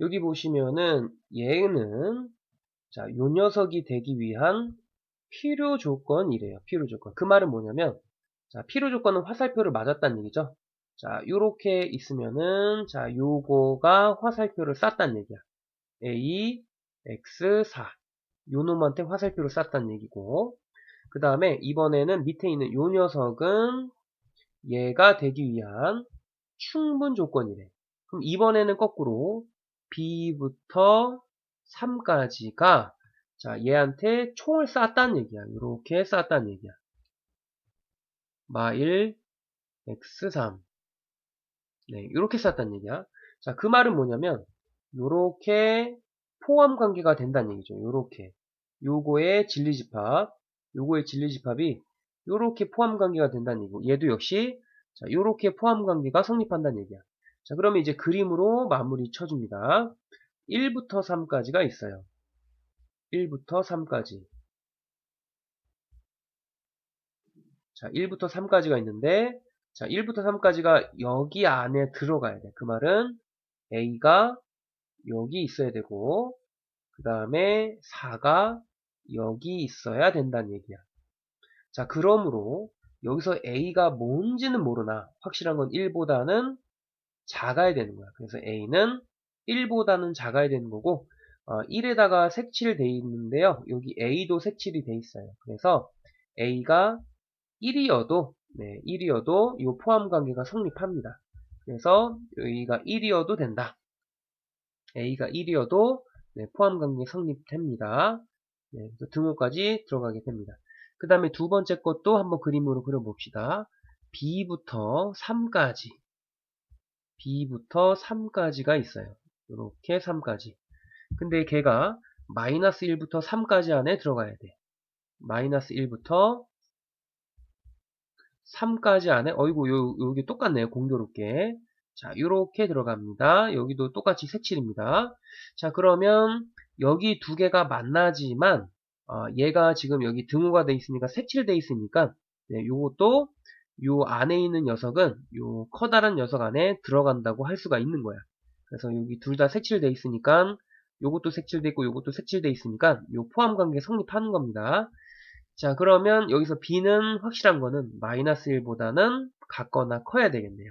여기 보시면은 얘는 자, 요 녀석이 되기 위한 필요 조건이래요. 필요 조건. 그 말은 뭐냐면 자, 필요 조건은 화살표를 맞았다는 얘기죠. 자, 요렇게 있으면은 자, 요거가 화살표를 쐈다는 얘기야. A, X, 4. 요 놈한테 화살표를 쐈다는 얘기고 그 다음에 이번에는 밑에 있는 요 녀석은 얘가 되기 위한 충분 조건이래. 그럼 이번에는 거꾸로 B부터 3까지가 자 얘한테 총을 쐈다는 얘기야. 이렇게 쐈다는 얘기야. 마1 x3 네, 이렇게 쐈다는 얘기야. 자, 그 말은 뭐냐면 이렇게 포함 관계가 된다는 얘기죠. 이렇게 요거의 진리집합, 요거의 진리집합이 이렇게 포함 관계가 된다는 얘기고 얘도 역시 자, 이렇게 포함 관계가 성립한다는 얘기야. 자, 그러면 이제 그림으로 마무리 쳐줍니다. 1부터 3까지가 있어요. 1부터 3까지. 자, 1부터 3까지가 있는데, 자, 1부터 3까지가 여기 안에 들어가야 돼. 그 말은 A가 여기 있어야 되고, 그 다음에 4가 여기 있어야 된다는 얘기야. 자, 그러므로 여기서 A가 뭔지는 모르나 확실한 건 1보다는 작아야 되는 거야. 그래서 A는 1보다는 작아야 되는 거고 어, 1에다가 색칠돼 있는데요. 여기 A도 색칠이 돼 있어요. 그래서 A가 1이어도 네, 1이어도 이 포함 관계가 성립합니다. 그래서 여기가 1이어도 된다. A가 1이어도 네, 포함 관계 성립됩니다. 네, 등호까지 들어가게 됩니다. 그 다음에 두 번째 것도 한번 그림으로 그려봅시다. B부터 3까지 B부터 3까지가 있어요. 이렇게 3까지. 근데 걔가 마이너스 1부터 3까지 안에 들어가야 돼. 마이너스 1부터 3까지 안에 어이구 요, 여기 똑같네요. 공교롭게. 자, 이렇게 들어갑니다. 여기도 똑같이 색칠입니다. 자, 그러면 여기 두 개가 만나지만 어, 얘가 지금 여기 등호가 돼 있으니까 색칠돼 있으니까 네, 요것도 요 안에 있는 녀석은 요 커다란 녀석 안에 들어간다고 할 수가 있는 거야. 그래서 여기 둘 다 색칠돼 있으니까 요것도 색칠돼 있고 요것도 색칠돼 있으니까 요 포함 관계 성립하는 겁니다. 자 그러면 여기서 b는 확실한 거는 마이너스 1보다는 같거나 커야 되겠네요.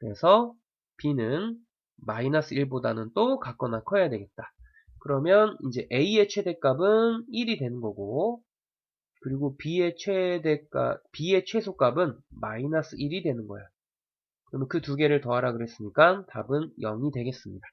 그래서 b는 마이너스 1보다는 또 같거나 커야 되겠다. 그러면 이제 A의 최대값은 1이 되는 거고 그리고 B의 최대값, B의 최소값은 마이너스 1이 되는 거야. 그러면 그 두 개를 더하라 그랬으니까 답은 0이 되겠습니다.